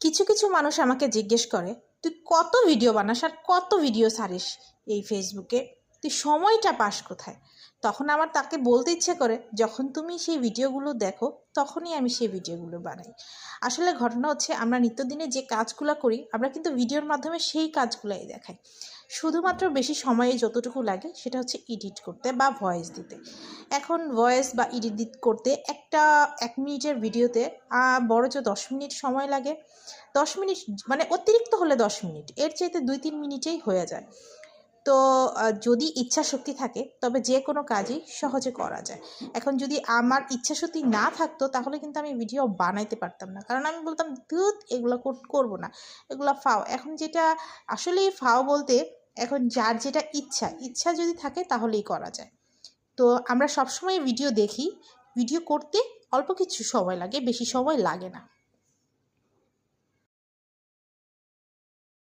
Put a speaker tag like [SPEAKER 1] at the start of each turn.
[SPEAKER 1] কিছু কিছু মানুষ আমাকে জিজ্ঞেস করে, তুই কত ভিডিও বানাস আর কত ভিডিও ছাড়িস এই ফেসবুকে তুই সময়টা পাস কোথায়? তখন আমার তাকে বলতে ইচ্ছে করে, যখন তুমি সেই ভিডিওগুলো দেখো, তখনই আমি সেই ভিডিওগুলো বানাই। আসলে ঘটনা হচ্ছে, আমরা নিত্যদিনে যে কাজগুলো করি, আমরা কিন্তু ভিডিওর মাধ্যমে সেই কাজগুলোই দেখাই। শুধুমাত্র বেশি সময়ে যতটুকু লাগে, সেটা হচ্ছে এডিট করতে বা ভয়েস দিতে। এখন ভয়েস বা এডিট করতে একটা, এক মিনিটের ভিডিওতে বড় যে দশ মিনিট সময় লাগে, দশ মিনিট মানে অতিরিক্ত হলে দশ মিনিট, এর চাইতে দুই তিন মিনিটেই হয়ে যায়। তো যদি ইচ্ছা শক্তি থাকে, তবে যে কোনো কাজই সহজে করা যায়। এখন যদি আমার ইচ্ছা শক্তি না থাকতো, তাহলে কিন্তু আমি ভিডিও বানাইতে পারতাম না। কারণ আমি বলতাম দুধ এগুলো কর- করব না, এগুলো ফাও। এখন যেটা, আসলেই ফাও বলতে, এখন যার যেটা ইচ্ছা ইচ্ছা যদি থাকে, তাহলেই করা যায়। তো আমরা সবসময় ভিডিও দেখি। ভিডিও করতে অল্প কিছু সময় লাগে, বেশি সময় লাগে না।